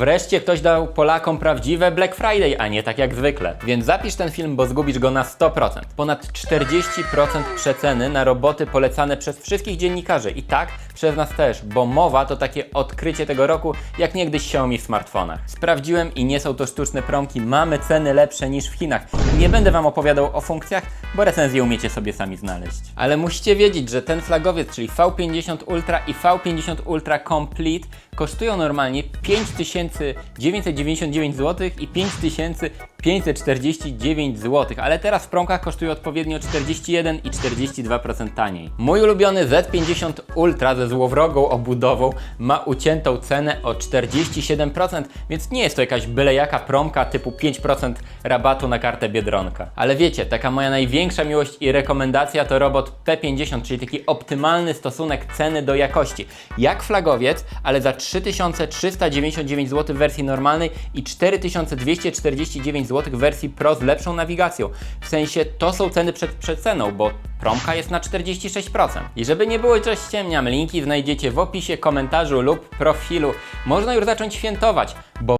Wreszcie ktoś dał Polakom prawdziwe Black Friday, a nie tak jak zwykle. Więc zapisz ten film, bo zgubisz go na 100%. Ponad 40% przeceny na roboty polecane przez wszystkich dziennikarzy i tak przez nas też, bo mowa to takie odkrycie tego roku, jak niegdyś Xiaomi w smartfonach. Sprawdziłem i nie są to sztuczne promki, mamy ceny lepsze niż w Chinach. Nie będę Wam opowiadał o funkcjach, bo recenzję umiecie sobie sami znaleźć. Ale musicie wiedzieć, że ten flagowiec, czyli V50 Ultra i V50 Ultra Complete kosztują normalnie 5999 zł i 5549 zł, ale teraz w promkach kosztują odpowiednio 41 i 42% taniej. Mój ulubiony Z50 Ultra ze złowrogą obudową ma uciętą cenę o 47%, więc nie jest to jakaś byle jaka promka typu 5% rabatu na kartę Biedronka. Ale wiecie, taka moja największa miłość i rekomendacja to robot P50, czyli taki optymalny stosunek ceny do jakości. Jak flagowiec, ale za 3399 zł w wersji normalnej i 4249 zł w wersji Pro z lepszą nawigacją. W sensie to są ceny przed przeceną, bo promka jest na 46%. I żeby nie było, że ściemniam, linki znajdziecie w opisie, komentarzu lub profilu. Można już zacząć świętować, bo